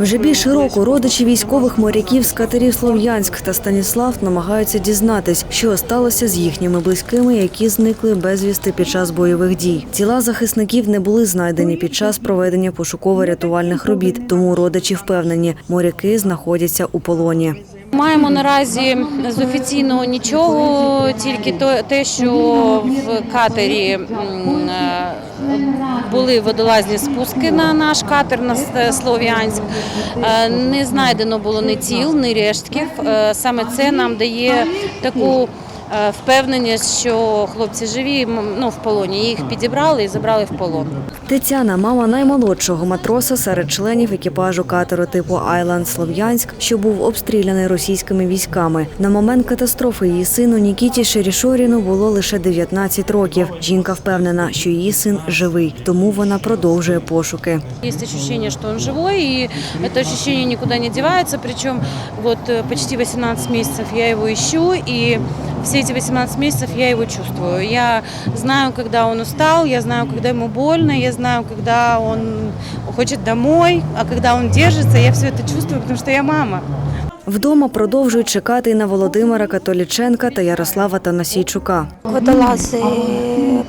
Вже більше року родичі військових моряків з катерів Слов'янськ та Станіслав намагаються дізнатись, що сталося з їхніми близькими, які зникли безвісти під час бойових дій. Тіла захисників не були знайдені під час проведення пошуково-рятувальних робіт, тому родичі впевнені, моряки знаходяться у полоні. Маємо наразі з офіційного нічого, тільки то- те, що в катері е, були водолазні спуски на наш катер на Слов'янськ. Е, Не знайдено було ні тіл, ні рештків. Е, Саме це нам дає таку е, впевненість, що хлопці живі, ну в полоні. Їх підібрали і забрали в полон. Тетяна, мама наймолодшого матроса серед членів екіпажу катеру типу Айланд Слов'янськ, що був обстріляний російськими військами. На момент катастрофи її сину Нікіті Шерішоріну було лише 19 років. Жінка впевнена, що її син живий, тому вона продовжує пошуки. Есть ощущение, что он живой, и это ощущение никуда не девается. Причем вот э, почти 18 месяцев я его ищу, и все эти 18 месяцев я его чувствую. Я знаю, когда он устал, я знаю, когда ему больно, я знаю, когда он хочет домой, а когда он держится, я все это чувствую, потому что я мама. Вдома продовжують чекати і на Володимира Католіченка та Ярослава Танасійчука. Водолази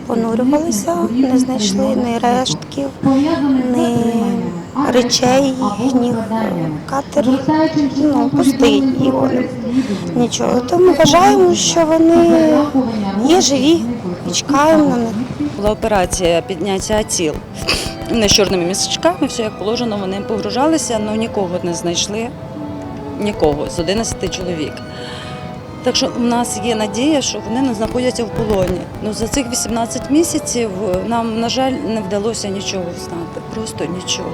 понурювалися, не знайшли ні рештків, ні речей їхніх. Катер ну, пустий його нічого. Тому вважаємо, що вони є живі і чекаємо на них. Була операція підняття тіл. Вони з чорними місячками, все як положено, вони погружалися, але нікого не знайшли. Нікого з 11 чоловік. Так що в нас є надія, що вони не знаходяться в полоні. Ну за цих 18 місяців нам, на жаль, не вдалося нічого взнати. Просто нічого.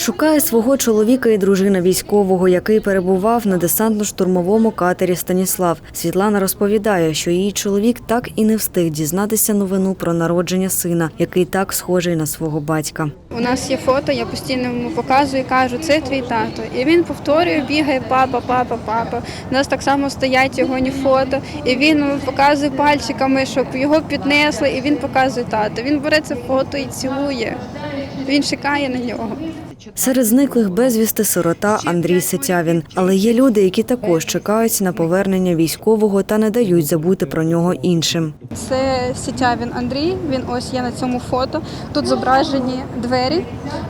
Шукає свого чоловіка і дружина військового, який перебував на десантно-штурмовому катері Станіслав. Світлана розповідає, що її чоловік так і не встиг дізнатися новину про народження сина, який так схожий на свого батька. У нас є фото, я постійно йому показую і кажу, це твій тато. І він повторює, бігає папа, папа, папа. У нас так само стоять його ні фото, і він показує пальчиками, щоб його піднесли, і він показує тато. Він бере це фото і цілує. Він чекає на нього. Серед зниклих безвісти сирота Андрій Сетявін. Але є люди, які також чекають на повернення військового та не дають забути про нього іншим. Це Сітявін Андрій. Він ось є на цьому фото. Тут зображені двері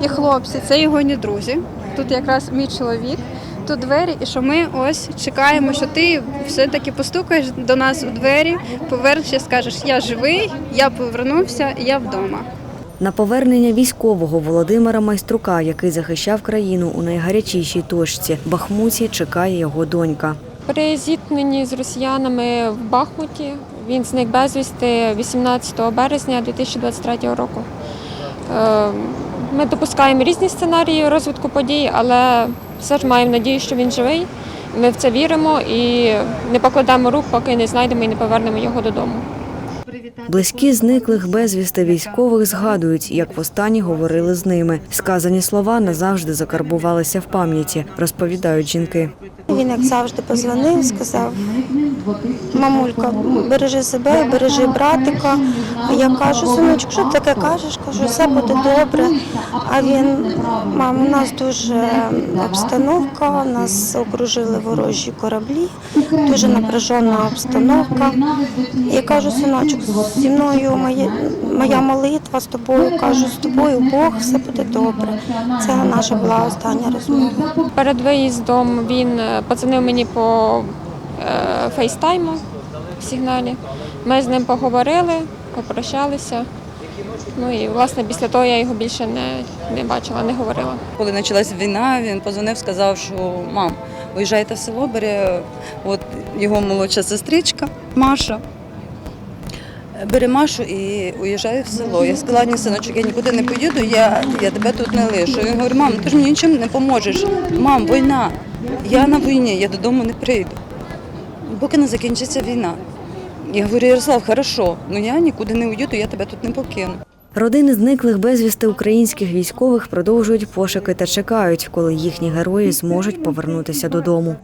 і хлопці. Це його не друзі. Тут якраз мій чоловік. Тут двері, і що ми ось чекаємо, що ти все-таки постукаєш до нас у двері, повернешся, скажеш, я живий, я повернувся, я вдома. На повернення військового Володимира Майструка, який захищав країну у найгарячішій точці Бахмуті, чекає його донька. При зіткненні з росіянами в Бахмуті він зник безвісти 18 березня 2023 року. Е, Ми допускаємо різні сценарії розвитку подій, але все ж маємо надію, що він живий. Ми в це віримо і не покладемо рук, поки не знайдемо і не повернемо його додому. Близькі зниклих безвісти військових згадують, як востаннє говорили з ними. Сказані слова назавжди закарбувалися в пам'яті, розповідають жінки. Він, як завжди, позвонив, сказав, мамулька, бережи себе, бережи братика. Я кажу, синочок, що таке кажеш? Кажу, все буде добре. А він, мам, у нас дуже обстановка, нас окружили ворожі кораблі, дуже напряжена обстановка. Я кажу, синочок, зі мною моє, моя молитва з тобою, кажу, з тобою Бог, все буде добре. Це наша була остання розмова. Перед виїздом він е, подзвонив мені по е, фейстайму в сигналі. Ми з ним поговорили, попрощалися. Ну і власне після того я його більше не, не бачила, не говорила. Коли почалась війна, він позвонив, сказав, що мам, уїжджайте в село, бере от його молодша сестричка Маша. Бере Машу і уїжджає в село. Я сказала, ні, синочок, я нікуди не поїду, я, я тебе тут не лишу. Він говорить, мам, ти ж мені нічим не поможеш. Мам, війна. Я на війні, я додому не прийду. Поки не закінчиться війна. Я говорю, Ярослав, хорошо, ну я нікуди не уїду, я тебе тут не покину. Родини зниклих безвісти українських військових продовжують пошуки та чекають, коли їхні герої зможуть повернутися додому.